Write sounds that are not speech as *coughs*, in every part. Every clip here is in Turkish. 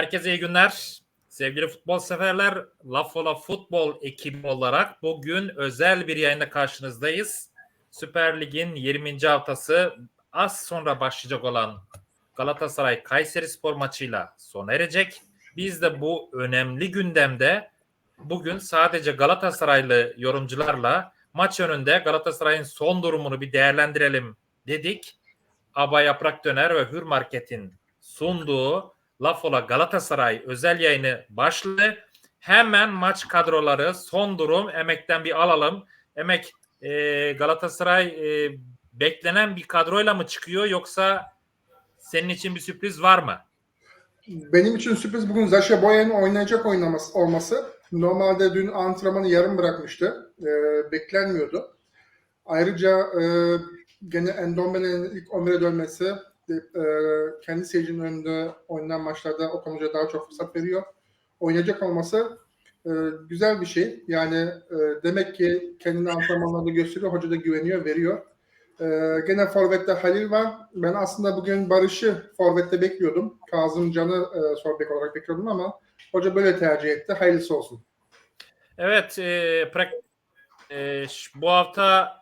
Herkese iyi günler. Sevgili futbol severler, Lafola Futbol ekibi olarak bugün özel bir yayında karşınızdayız. Süper Lig'in 20. haftası az sonra başlayacak olan Galatasaray Kayseri Spor maçıyla sona erecek. Biz de bu önemli gündemde bugün sadece Galatasaraylı yorumcularla maç önünde Galatasaray'ın son durumunu bir değerlendirelim dedik. Aba Yaprak Döner ve Hür Market'in sunduğu Lafola Galatasaray özel yayını başladı. Hemen maç kadroları, son durum, emekten bir alalım. Emek e, Galatasaray e, beklenen bir kadroyla mı çıkıyor yoksa senin için bir sürpriz var mı? Benim için sürpriz bugün Zaşa Boyan'ın oynayacak oynaması olması. Normalde dün antrenmanı yarım bırakmıştı. Ee, beklenmiyordu. Ayrıca e, gene Endombele'nin ilk 11'e dönmesi e, kendi seyircinin önünde oynanan maçlarda Okan Hoca daha çok fırsat veriyor. Oynayacak olması e, güzel bir şey. Yani e, demek ki kendini antrenmanlarda gösteriyor. Hoca da güveniyor, veriyor. Ee, gene Forvet'te Halil var. Ben aslında bugün Barış'ı Forvet'te bekliyordum. Kazım Can'ı e, Forvet olarak bekliyordum ama hoca böyle tercih etti. Hayırlısı olsun. Evet, e, prak- e, bu hafta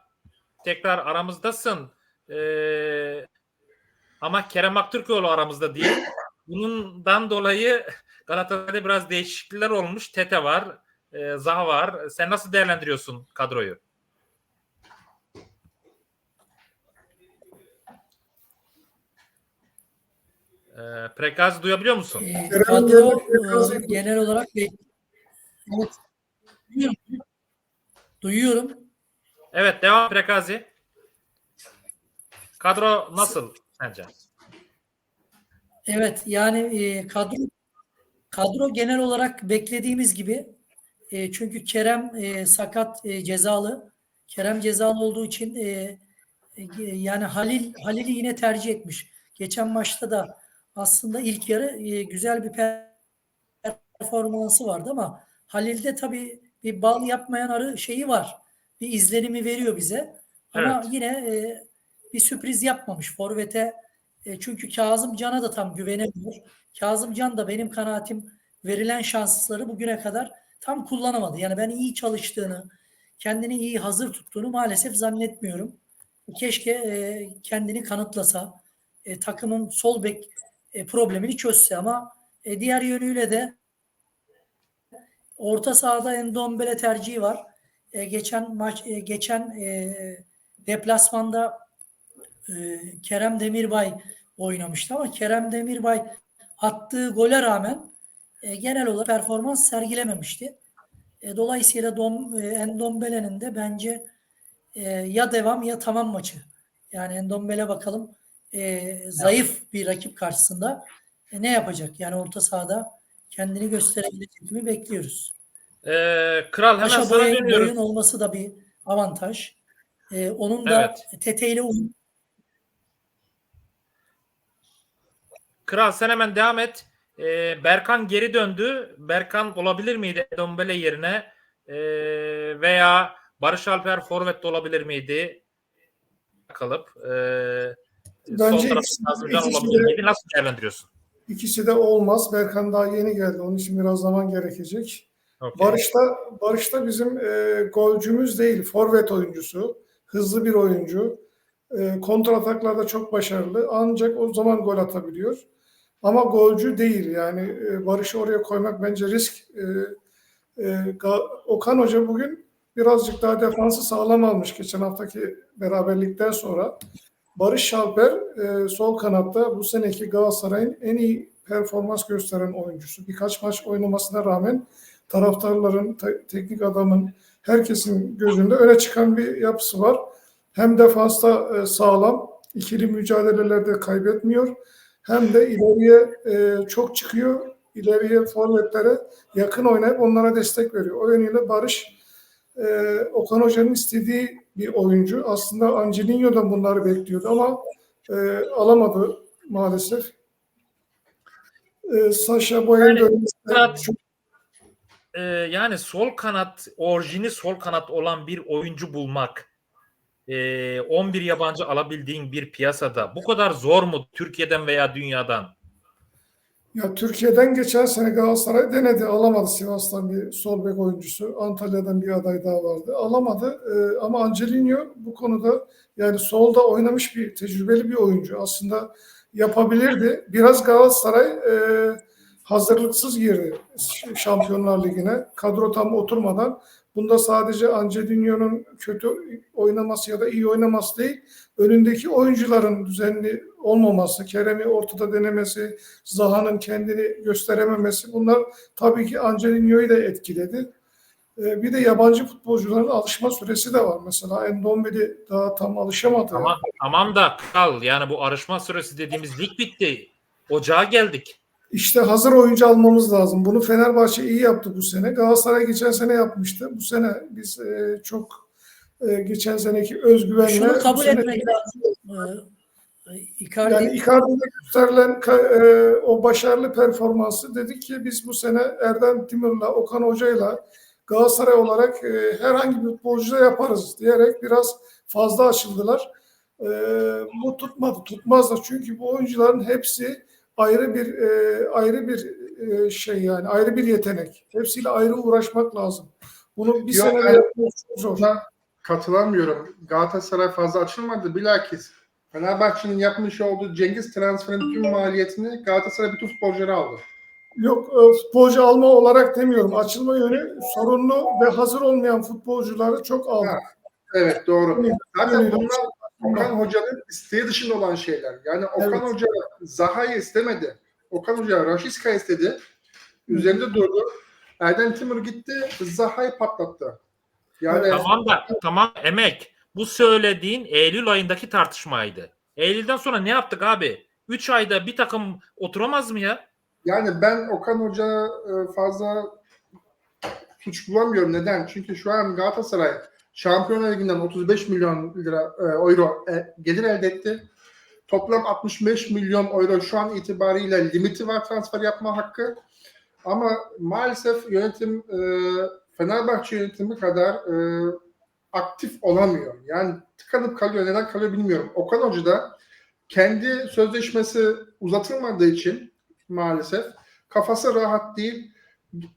tekrar aramızdasın. E, ama Kerem Aktürkoğlu aramızda değil. Bundan dolayı Galatasaray'da biraz değişiklikler olmuş. Tete var, e, Zaha var. Sen nasıl değerlendiriyorsun kadroyu? E, Prekaz duyabiliyor musun? Ee, Kerem kadro e, genel olarak evet. Duyuyorum. Duyuyorum. Evet, devam Prekazi. Kadro nasıl sence? Evet yani e, kadro kadro genel olarak beklediğimiz gibi E, çünkü Kerem e, sakat e, cezalı. Kerem cezalı olduğu için e, e, yani Halil Halil'i yine tercih etmiş. Geçen maçta da aslında ilk yarı e, güzel bir performansı vardı ama Halil'de tabii bir bal yapmayan arı şeyi var. Bir izlenimi veriyor bize. Ama Evet. yine e, bir sürpriz yapmamış. Forvet'e e, çünkü Kazım Can'a da tam güvenemiyor. Kazım Can da benim kanaatim verilen şansları bugüne kadar tam kullanamadı. Yani ben iyi çalıştığını, kendini iyi hazır tuttuğunu maalesef zannetmiyorum. Keşke e, kendini kanıtlasa, e, takımın sol bek e, problemini çözse ama e, diğer yönüyle de orta sahada Endombele tercihi var. E, geçen maç e, geçen e, deplasmanda e, Kerem Demirbay oynamıştı ama Kerem Demirbay attığı gole rağmen e, genel olarak performans sergilememişti. E, dolayısıyla Dom, e, Endombele'nin de bence e, ya devam ya tamam maçı. Yani Endombele bakalım e, zayıf bir rakip karşısında e, ne yapacak? Yani orta sahada kendini gösterebilecek mi bekliyoruz. Ee, Kral hemen Paşa sana boyun, dönüyorum. boyun olması da bir avantaj. E, onun da Evet. Tete ile uyum Kral sen hemen devam et. Ee, Berkan geri döndü. Berkan olabilir miydi Dombele yerine? Ee, veya Barış Alper forvet olabilir miydi? Kalıp. Ee, sol Bence ikisi- ikisi de- miydi? Nasıl değerlendiriyorsun? İkisi de olmaz. Berkan daha yeni geldi. Onun için biraz zaman gerekecek. Okey. Barış'ta Barış'ta bizim e, golcümüz değil, forvet oyuncusu. Hızlı bir oyuncu. E, kontrataklarda çok başarılı. Ancak o zaman gol atabiliyor. Ama golcü değil. Yani e, Barış'ı oraya koymak bence risk. E, e, Okan Hoca bugün birazcık daha defansı sağlam almış geçen haftaki beraberlikten sonra. Barış Şalper e, sol kanatta bu seneki Galatasaray'ın en iyi performans gösteren oyuncusu. Birkaç maç oynamasına rağmen taraftarların, te- teknik adamın, herkesin gözünde öne çıkan bir yapısı var. Hem defansta e, sağlam, ikili mücadelelerde kaybetmiyor. Hem de ileriye e, çok çıkıyor. İleriye forvetlere yakın oynayıp onlara destek veriyor. O yönüyle Barış e, Okan Hoca'nın istediği bir oyuncu. Aslında Angelino da bunları bekliyordu ama e, alamadı maalesef. E, Sasha Boya'nın Yani dönmesi çok Ee, yani sol kanat, orijini sol kanat olan bir oyuncu bulmak e, 11 yabancı alabildiğin bir piyasada bu kadar zor mu Türkiye'den veya dünyadan? Ya Türkiye'den geçen sene Galatasaray denedi. Alamadı Sivas'tan bir sol bek oyuncusu. Antalya'dan bir aday daha vardı. Alamadı. Ee, ama Angelino bu konuda yani solda oynamış bir tecrübeli bir oyuncu. Aslında yapabilirdi. Biraz Galatasaray e, hazırlıksız girdi Şampiyonlar Ligi'ne. Kadro tam oturmadan. Bunda sadece Angelino'nun kötü oynaması ya da iyi oynaması değil, önündeki oyuncuların düzenli olmaması, Kerem'i ortada denemesi, Zaha'nın kendini gösterememesi bunlar tabii ki Angelino'yu da etkiledi. Ee, Bir de yabancı futbolcuların alışma süresi de var. Mesela Endombele daha tam alışamadı. Tamam, tamam da kal. Yani bu arışma süresi dediğimiz lig bitti. Ocağa geldik. İşte hazır oyuncu almamız lazım. Bunu Fenerbahçe iyi yaptı bu sene. Galatasaray geçen sene yapmıştı. Bu sene biz e, çok e, geçen seneki özgüvenle Şunu bu kabul etmek lazım. Ee, Icardi Yani Icardi'de gösterilen e, o başarılı performansı dedik ki biz bu sene Erdem Timur'la, Okan Hoca'yla Galatasaray olarak e, herhangi bir futbolcuda yaparız diyerek biraz fazla açıldılar. E, bu tutmadı, tutmaz da çünkü bu oyuncuların hepsi ayrı bir e, ayrı bir e, şey yani ayrı bir yetenek. Hepsiyle ayrı uğraşmak lazım. Bunu bir Yok, yapmak çok zor. Katılamıyorum. Galatasaray fazla açılmadı. Bilakis Fenerbahçe'nin yapmış olduğu Cengiz transferinin tüm maliyetini Galatasaray bütün futbolcuları aldı. Yok e, futbolcu alma olarak demiyorum. Açılma yönü sorunlu ve hazır olmayan futbolcuları çok aldı. Ha, Evet doğru. Zaten bunlar Okan Hoca'nın isteği dışında olan şeyler. Yani Okan Evet. Hoca Zaha'yı istemedi. Okan Hoca Raşiska istedi. Üzerinde durdu. Erdem Timur gitti. Zaha'yı patlattı. Yani. Tamam da tamam emek. Bu söylediğin Eylül ayındaki tartışmaydı. Eylül'den sonra ne yaptık abi? 3 ayda bir takım oturamaz mı ya? Yani ben Okan Hoca e, fazla suç bulamıyorum. Neden? Çünkü şu an Galatasaray Şampiyonlar Ligi'nden 35 milyon lira e, euro e, gelir elde etti. Toplam 65 milyon euro şu an itibariyle limiti var transfer yapma hakkı. Ama maalesef yönetim e, Fenerbahçe yönetimi kadar e, aktif olamıyor. Yani tıkanıp kalıyor. Neden kalıyor bilmiyorum. Okan Hoca da kendi sözleşmesi uzatılmadığı için maalesef kafası rahat değil.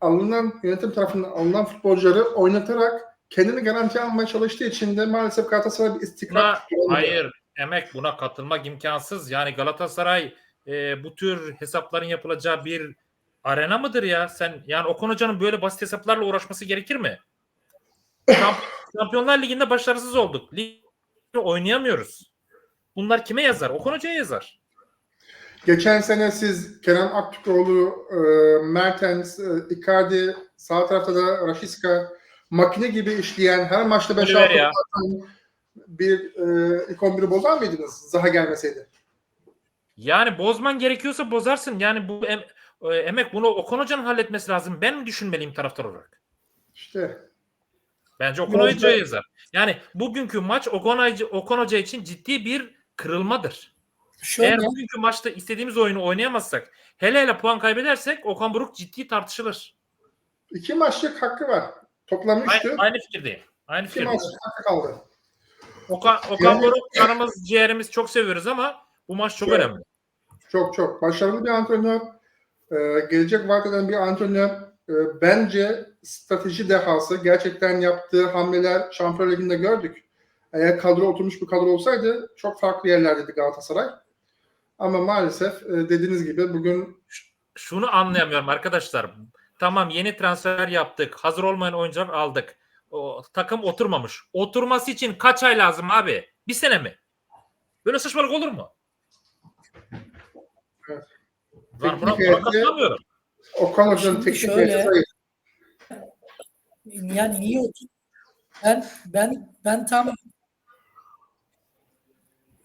Alınan yönetim tarafından alınan futbolcuları oynatarak kendini garanti almaya çalıştığı için de maalesef Galatasaray bir istikrar Buna, hayır emek buna katılmak imkansız. Yani Galatasaray e, bu tür hesapların yapılacağı bir arena mıdır ya? Sen yani Okan Hoca'nın böyle basit hesaplarla uğraşması gerekir mi? Şamp- Şampiyonlar Ligi'nde başarısız olduk. Ligde oynayamıyoruz. Bunlar kime yazar? Okan Hoca'ya yazar. Geçen sene siz Kerem Aktürkoğlu, e, Mertens, e, Icardi, sağ tarafta da Rashiska makine gibi işleyen her maçta 5 Oliver 6 ya. bir e, ilk 11'i bozar mıydınız Zaha gelmeseydi? Yani bozman gerekiyorsa bozarsın. Yani bu em- e, emek bunu Okan Hoca'nın halletmesi lazım. Ben mi düşünmeliyim taraftar olarak? İşte Bence Okan Hoca'ya da- yazar. Yani bugünkü maç Okan Hoca, Okan Hoca için ciddi bir kırılmadır. şöyle Eğer bugünkü maçta istediğimiz oyunu oynayamazsak, hele hele puan kaybedersek Okan Buruk ciddi tartışılır. iki maçlık hakkı var. Toplam Aynı, 3'tü. aynı fikirdeyim. Aynı İki fikirdeyim. maçlık hakkı kaldı. Okan, Okan Yani- Buruk canımız, ciğerimiz çok seviyoruz ama bu maç çok Evet. önemli. Çok çok başarılı bir antrenör. Ee, gelecek vaat eden bir antrenör. Ee, bence strateji dehası. Gerçekten yaptığı hamleler Şampiyonlar Ligi'nde gördük. Eğer kadro oturmuş bir kadro olsaydı çok farklı yerlerdeydi Galatasaray. Ama maalesef e, dediğiniz gibi bugün Şunu anlayamıyorum arkadaşlar. Tamam yeni transfer yaptık. Hazır olmayan oyuncular aldık. O, takım oturmamış. Oturması için kaç ay lazım abi? Bir sene mi? Böyle saçmalık olur mu? Evet. Lan buna, buna. Okan Hoca'nın teknik şöyle- yani niye otur? Ben ben ben tam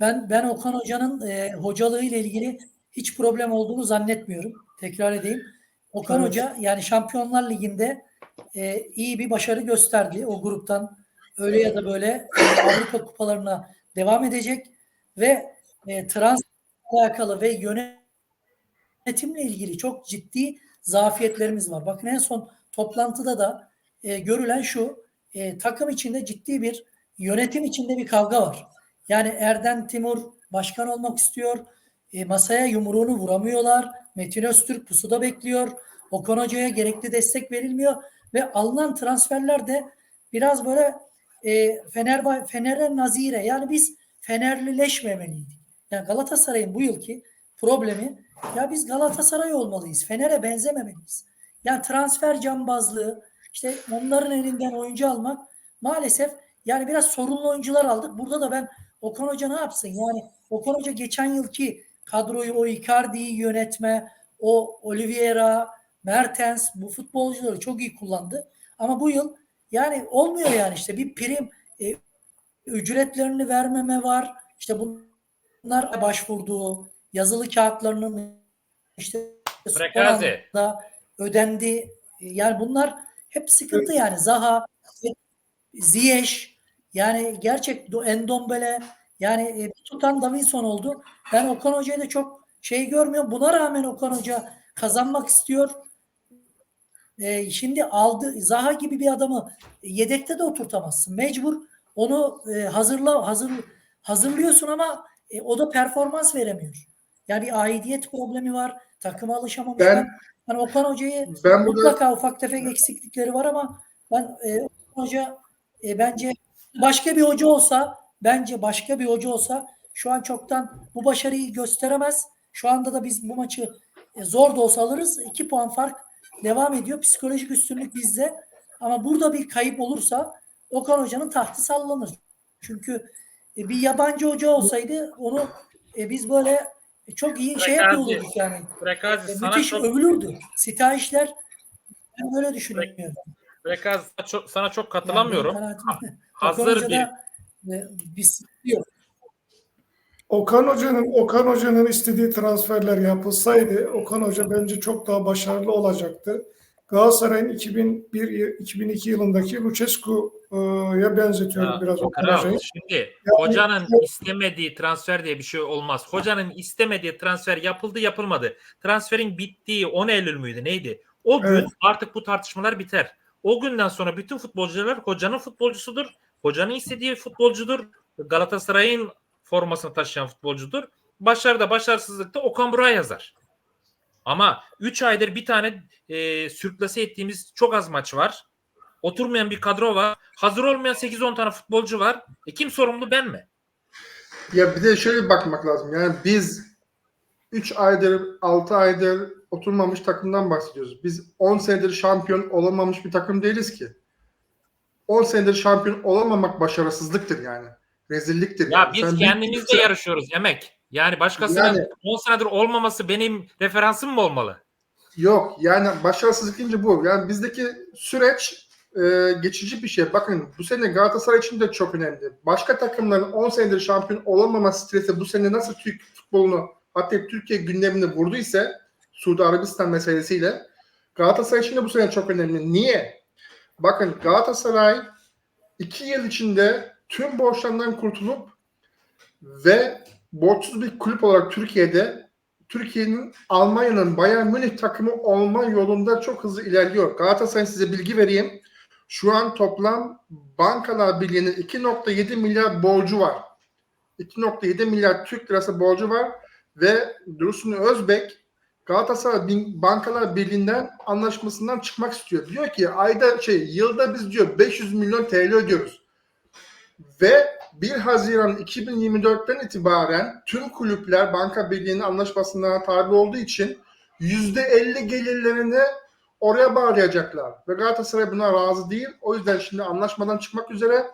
ben ben Okan Hoca'nın e, hocalığı ile ilgili hiç problem olduğunu zannetmiyorum. Tekrar edeyim. Okan Evet. Hoca yani Şampiyonlar Ligi'nde e, iyi bir başarı gösterdi. O gruptan öyle ya da böyle e, Avrupa kupalarına devam edecek ve e, transfer alakalı ve yönetimle ilgili çok ciddi zafiyetlerimiz var. Bakın en son toplantıda da e, görülen şu e, takım içinde ciddi bir yönetim içinde bir kavga var. Yani Erden Timur başkan olmak istiyor. e, masaya yumruğunu vuramıyorlar. Metin Öztürk pusuda bekliyor. Okan Hoca'ya gerekli destek verilmiyor ve alınan transferler de biraz böyle e, Fenerbahçe Fener'e nazire yani biz Fenerlileşmemeliydik. Yani Galatasaray'ın bu yılki problemi ya biz Galatasaray olmalıyız. Fener'e benzememeliyiz. Yani transfer cambazlığı işte onların elinden oyuncu almak maalesef yani biraz sorunlu oyuncular aldık. Burada da ben Okan Hoca ne yapsın? Yani Okan Hoca geçen yılki kadroyu o Icardi'yi yönetme, o Oliveira, Mertens bu futbolcuları çok iyi kullandı. Ama bu yıl yani olmuyor yani işte bir prim e, ücretlerini vermeme var. İşte bunlar başvurduğu yazılı kağıtlarının işte Prekazi. ödendi. Yani bunlar hep sıkıntı yani. Zaha, Ziyech yani gerçek Do- Endombele yani e, tutan Davinson oldu. Ben Okan Hoca'yı da çok şey görmüyorum. Buna rağmen Okan Hoca kazanmak istiyor. E, şimdi aldı Zaha gibi bir adamı yedekte de oturtamazsın. Mecbur onu e, hazırla hazır hazırlıyorsun ama e, o da performans veremiyor. Yani bir aidiyet problemi var. Takıma alışamamış. Ben- hani Okan Hoca'yı Ben burada mutlaka ufak tefek eksiklikleri var ama ben e, Okan Hoca e, bence başka bir hoca olsa bence başka bir hoca olsa şu an çoktan bu başarıyı gösteremez. Şu anda da biz bu maçı e, zor da olsa alırız. 2 puan fark devam ediyor. Psikolojik üstünlük bizde. Ama burada bir kayıp olursa Okan Hoca'nın tahtı sallanır. Çünkü e, bir yabancı hoca olsaydı onu e, biz böyle çok iyi şey Prekazi. yapıyor olurduk yani. Prekazi E, sana müthiş çok övülürdü. Sitayişler ben böyle düşünüyorum. Prekazi, sana çok, sana çok katılamıyorum. Yani kanaatim- hazır bir- bir sıkıntı yok. Okan Hoca'nın Okan Hoca'nın istediği transferler yapılsaydı Okan Hoca bence çok daha başarılı olacaktı. Galatasaray'ın 2001-2002 yılındaki Lucescu'ya benzetiyorum Ya, biraz Okan Hoca'yı. şimdi hocanın istemediği transfer diye bir şey olmaz. Hocanın istemediği transfer yapıldı yapılmadı. Transferin bittiği 10 Eylül müydü neydi? O gün Evet. artık bu tartışmalar biter. O günden sonra bütün futbolcular hocanın futbolcusudur. Hocanın istediği futbolcudur. Galatasaray'ın formasını taşıyan futbolcudur. Başarıda başarısızlıkta Okan Burak'a yazar. Ama 3 aydır bir tane e, sürklase ettiğimiz çok az maç var. Oturmayan bir kadro var. Hazır olmayan 8-10 tane futbolcu var. E kim sorumlu ben mi? Ya bir de şöyle bakmak lazım. Yani biz 3 aydır, 6 aydır oturmamış takımdan bahsediyoruz. Biz 10 senedir şampiyon olamamış bir takım değiliz ki. 10 senedir şampiyon olamamak başarısızlıktır yani. Rezilliktir. Ya yani. biz Sen kendimizle büyük- yarışıyoruz emek. Yani başkasının Yani- 10 senedir olmaması benim referansım mı olmalı? Yok yani başarısızlık deyince bu. Yani bizdeki süreç e, geçici bir şey. Bakın bu sene Galatasaray için de çok önemli. Başka takımların 10 senedir şampiyon olamama stresi bu sene nasıl Türk futbolunu hatta Türkiye gündemini vurduysa Suudi Arabistan meselesiyle Galatasaray için de bu sene çok önemli. Niye? Bakın Galatasaray 2 yıl içinde tüm borçlarından kurtulup ve borçsuz bir kulüp olarak Türkiye'de Türkiye'nin Almanya'nın Bayern Münih takımı olma yolunda çok hızlı ilerliyor. Galatasaray size bilgi vereyim. Şu an toplam Bankalar Birliği'nin 2.7 milyar borcu var. 2.7 milyar Türk lirası borcu var ve Dursun Özbek Galatasaray Bin- Bankalar Birliği'nden anlaşmasından çıkmak istiyor. Diyor ki ayda şey yılda biz diyor 500 milyon TL ödüyoruz. Ve 1 Haziran 2024'ten itibaren tüm kulüpler Banka Birliği'nin anlaşmasına tabi olduğu için %50 gelirlerini oraya bağlayacaklar. Ve Galatasaray buna razı değil. O yüzden şimdi anlaşmadan çıkmak üzere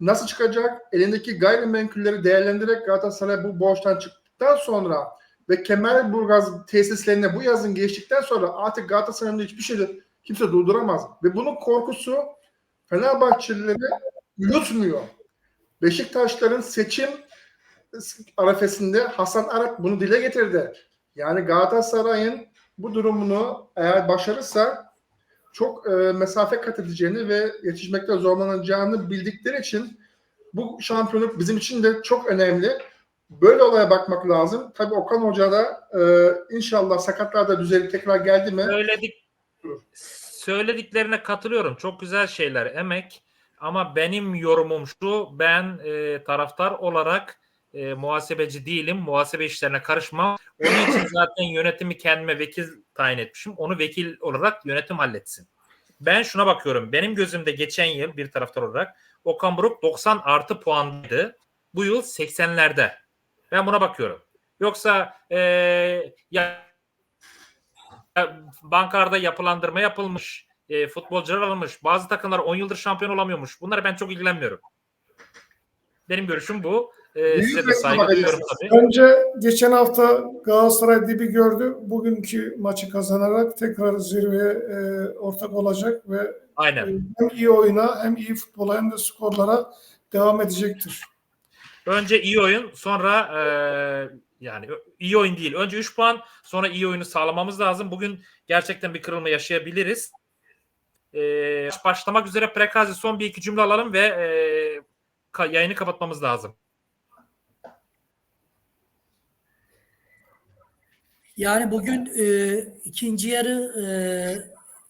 nasıl çıkacak? Elindeki gayrimenkulleri değerlendirerek Galatasaray bu borçtan çıktıktan sonra ve Kemerburgaz tesislerine bu yazın geçtikten sonra artık Galatasaray'ın hiçbir şeyi kimse durduramaz. Ve bunun korkusu Fenerbahçelileri yutmuyor. Beşiktaşların seçim arefesinde Hasan Arat bunu dile getirdi. Yani Galatasaray'ın bu durumunu eğer başarırsa çok e, mesafe kat edeceğini ve yetişmekte zorlanacağını bildikleri için bu şampiyonluk bizim için de çok önemli. Böyle olaya bakmak lazım. Tabii Okan Hoca da e, inşallah sakatlar da düzelip tekrar geldi mi? Söyledik söylediklerine katılıyorum. Çok güzel şeyler, emek. Ama benim yorumum şu, ben e, taraftar olarak e, muhasebeci değilim. Muhasebe işlerine karışmam. Onun için *coughs* zaten yönetimi kendime vekil tayin etmişim. Onu vekil olarak yönetim halletsin. Ben şuna bakıyorum. Benim gözümde geçen yıl bir taraftar olarak Okan Buruk 90 artı puandaydı. Bu yıl 80'lerde. Ben buna bakıyorum. Yoksa e, ya bankalarda yapılandırma yapılmış, e, futbolcular alınmış, bazı takımlar 10 yıldır şampiyon olamıyormuş. Bunlara ben çok ilgilenmiyorum. Benim görüşüm bu. E, size de saygı duyuyorum tabii. Önce geçen hafta Galatasaray dibi gördü. Bugünkü maçı kazanarak tekrar zirveye e, ortak olacak ve Aynen. hem iyi oyuna hem iyi futbola hem de skorlara devam edecektir. Önce iyi oyun, sonra e, yani iyi oyun değil. Önce 3 puan, sonra iyi oyunu sağlamamız lazım. Bugün gerçekten bir kırılma yaşayabiliriz. E, başlamak üzere Prekazi son bir iki cümle alalım ve e, ka- yayını kapatmamız lazım. Yani bugün e, ikinci yarı e,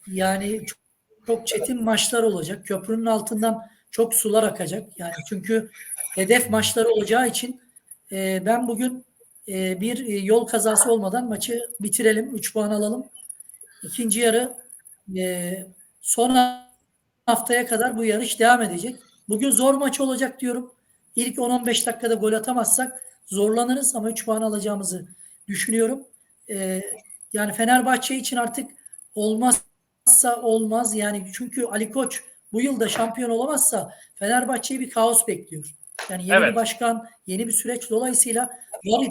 yani çok, çok çetin maçlar olacak. Köprünün altından çok sular akacak. Yani çünkü hedef maçları olacağı için e, ben bugün e, bir e, yol kazası olmadan maçı bitirelim. 3 puan alalım. İkinci yarı e, son haftaya kadar bu yarış devam edecek. Bugün zor maç olacak diyorum. İlk 10-15 dakikada gol atamazsak zorlanırız ama 3 puan alacağımızı düşünüyorum. Ee, yani Fenerbahçe için artık olmazsa olmaz yani çünkü Ali Koç bu yılda şampiyon olamazsa Fenerbahçe'yi bir kaos bekliyor. Yani yeni Evet. bir başkan, yeni bir süreç dolayısıyla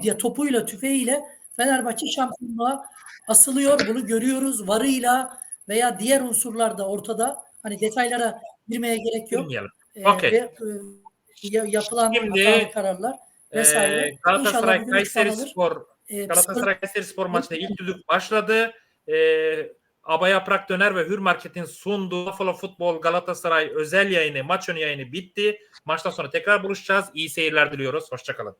ya topuyla, tüfeğiyle Fenerbahçe şampiyonluğa asılıyor. Bunu görüyoruz. Varıyla veya diğer unsurlar da ortada. Hani detaylara girmeye gerek yok. Bilmeyelim. Ee, Okey. ve, e, ya- yapılan Şimdi, kararlar vesaire. E, Galatasaray Kayseri. Spor Ee, Galatasaray Kayseri Spor maçında ilk düdük başladı. E, Aba Yaprak Döner ve Hür Market'in sunduğu Buffalo Futbol Galatasaray özel yayını, maç önü yayını bitti. Maçtan sonra tekrar buluşacağız. İyi seyirler diliyoruz. Hoşçakalın.